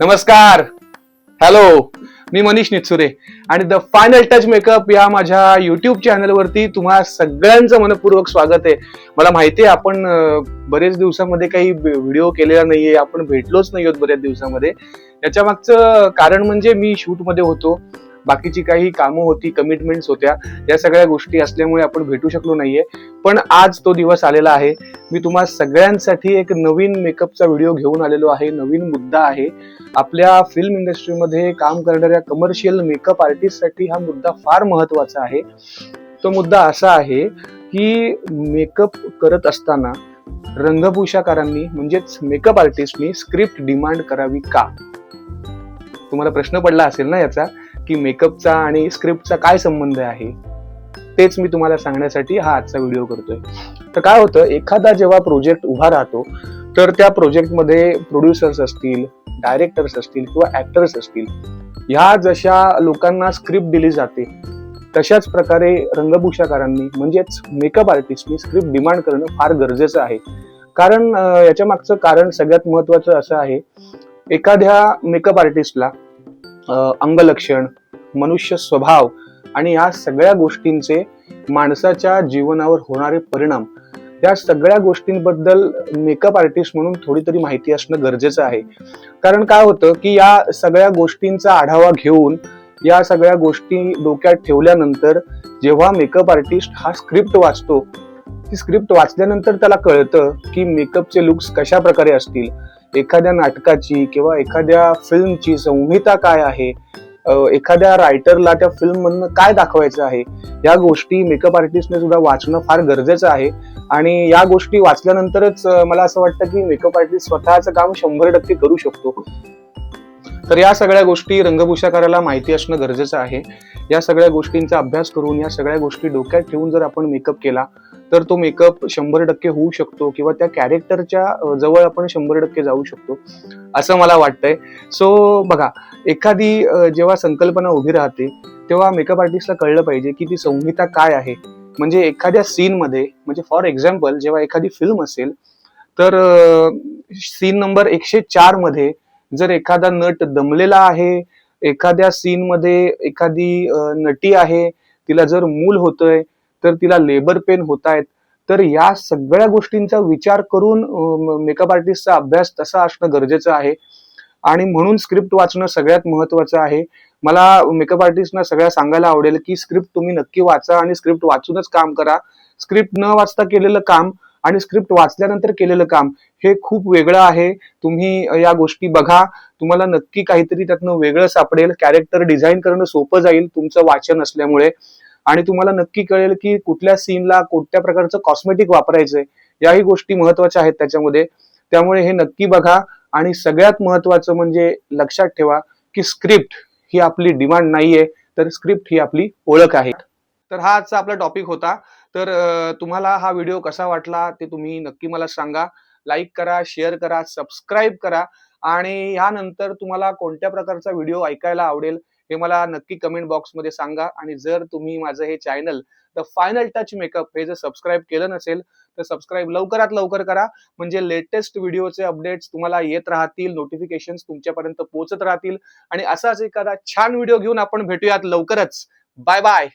नमस्कार. हॅलो मी मनीष निचुरे. आणि द फायनल टच मेकअप या माझ्या युट्यूब चॅनलवरती तुम्हा सगळ्यांचं मनपूर्वक स्वागत आहे. मला माहिती आहे आपण बरेच दिवसामध्ये काही व्हिडिओ केलेला नाहीये आपण भेटलोच नाही आहोत बऱ्याच दिवसामध्ये. याच्या मागचं कारण म्हणजे मी शूटमध्ये होतो. बाकीची काही कामं होती कमिटमेंट्स होत्या या सगळ्या गोष्टी असल्यामुळे आपण भेटू शकलो नाहीये. पण आज तो दिवस आलेला आहे. मी तुम्हा सगळ्यांसाठी एक नवीन मेकअपचा व्हिडिओ घेऊन आलेलो आहे. नवीन मुद्दा आहे. आपल्या फिल्म इंडस्ट्रीमध्ये काम करणाऱ्या कमर्शियल मेकअप आर्टिस्टसाठी हा मुद्दा फार महत्त्वाचा आहे. तो मुद्दा असा आहे की मेकअप करत असताना रंगभूषाकारांनी म्हणजेच मेकअप आर्टिस्टनी स्क्रिप्ट डिमांड करावी का? तुम्हाला प्रश्न पडला असेल ना याचा? की मेकअपचा आणि स्क्रिप्टचा काय संबंध आहे तेच मी तुम्हाला सांगण्यासाठी हा आजचा व्हिडिओ करतोय. तर काय होतं एखादा जेव्हा प्रोजेक्ट उभा राहतो तर त्या प्रोजेक्टमध्ये प्रोड्युसर्स असतील डायरेक्टर्स असतील किंवा ऍक्टर्स असतील ह्या जशा लोकांना स्क्रिप्ट दिली जाते तशाच प्रकारे रंगभूषाकारांनी म्हणजेच मेकअप आर्टिस्टनी स्क्रिप्ट डिमांड करणं फार गरजेचं आहे. कारण याच्या मागचं कारण सगळ्यात महत्वाचं असं आहे एखाद्या मेकअप आर्टिस्टला अंगलक्षण मनुष्य स्वभाव आणि या सगळ्या गोष्टींचे माणसाच्या जीवनावर होणारे परिणाम या सगळ्या गोष्टींबद्दल मेकअप आर्टिस्ट म्हणून थोडी तरी माहिती असणं गरजेचं आहे. कारण काय होतं की या सगळ्या गोष्टींचा आढावा घेऊन या सगळ्या गोष्टी डोक्यात ठेवल्यानंतर जेव्हा मेकअप आर्टिस्ट हा स्क्रिप्ट वाचतो ती स्क्रिप्ट वाचल्यानंतर त्याला कळतं की मेकअपचे लुक्स कशा प्रकारे असतील. एखाद्या नाटकाची किंवा एखाद्या फिल्मची संहिता काय आहे एखाद्या रायटरला त्या फिल्ममधनं काय दाखवायचं आहे या गोष्टी मेकअप आर्टिस्टने सुद्धा वाचणं फार गरजेचं आहे. आणि या गोष्टी वाचल्यानंतरच मला असं वाटतं की मेकअप आर्टिस्ट स्वतःचं काम शंभर टक्के करू शकतो. तर या सगळ्या गोष्टी रंगभूषाकाराला माहिती असणं गरजेचं आहे. या सगळ्या गोष्टींचा अभ्यास करून या सगळ्या गोष्टी डोक्यात ठेवून जर आपण मेकअप केला तर तो मेकअप शंभर टक्के होऊ शकतो किंवा त्या कॅरेक्टरच्या जवळ आपण शंभर टक्के जाऊ शकतो असं मला वाटतंय. सो बघा एखादी जेव्हा संकल्पना उभी राहते तेव्हा मेकअप आर्टिस्टला कळलं पाहिजे की ती संहिता काय आहे. म्हणजे एखाद्या सीनमध्ये म्हणजे फॉर एक्झाम्पल जेव्हा एखादी फिल्म असेल तर सीन नंबर एकशे चारमध्ये जर एखादा नट दमलेला आहे एखाद्या सीन मध्ये एखादी नटी आहे तिला जर मूल होतंय तर तिला लेबर पेन होत आहेत तर या सगळ्या गोष्टींचा विचार करून मेकअप आर्टिस्टचा अभ्यास तसा असणं गरजेचं आहे. आणि म्हणून स्क्रिप्ट वाचणं सगळ्यात महत्वाचं आहे. मला मेकअप आर्टिस्टना सगळ्या सांगायला आवडेल की स्क्रिप्ट तुम्ही नक्की वाचा आणि स्क्रिप्ट वाचूनच काम करा. स्क्रिप्ट न वाचता केलेलं काम आणि स्क्रिप्ट वाचल्यानंतर केलेलं काम हे खूप वेगळं आहे. तुम्ही या गोष्टी बघा. तुम्हाला नक्की काहीतरी त्यातनं वेगळं सापडेल. कॅरेक्टर डिझाईन करणं सोपं जाईल. तुमचं वाचन असल्यामुळे. आणि तुम्हाला नक्की कळेल की कुठल्या सीनला कोणत्या प्रकारचं कॉस्मेटिक वापरायचंय याही गोष्टी महत्त्वाच्या आहेत त्याच्यामध्ये. त्यामुळे हे नक्की बघा आणि सगळ्यात महत्वाचं म्हणजे लक्षात ठेवा की स्क्रिप्ट ही आपली डिमांड नाहीये तर स्क्रिप्ट ही आपली ओळख आहे. तर हा आजचा आपला टॉपिक होता. तर तुम्हाला हा व्हिडिओ कसा वाटला ते तुम्ही नक्की मला सांगा. लाईक करा शेअर करा सबस्क्राईब करा आणि यानंतर तुम्हाला कोणत्या प्रकारचा व्हिडिओ ऐकायला आवडेल हे मला नक्की कमेंट बॉक्समध्ये सांगा. आणि जर तुम्ही माझं हे channel the final touch makeup हे जर सबस्क्राईब केलं नसेल तर सबस्क्राईब लवकरात लवकर करा. म्हणजे लेटेस्ट व्हिडिओचे अपडेट्स तुम्हाला येत राहतील नोटिफिकेशन तुमच्यापर्यंत पोहोचत राहतील. आणि असाच एखादा छान व्हिडिओ घेऊन आपण भेटूयात लवकरच. Bye bye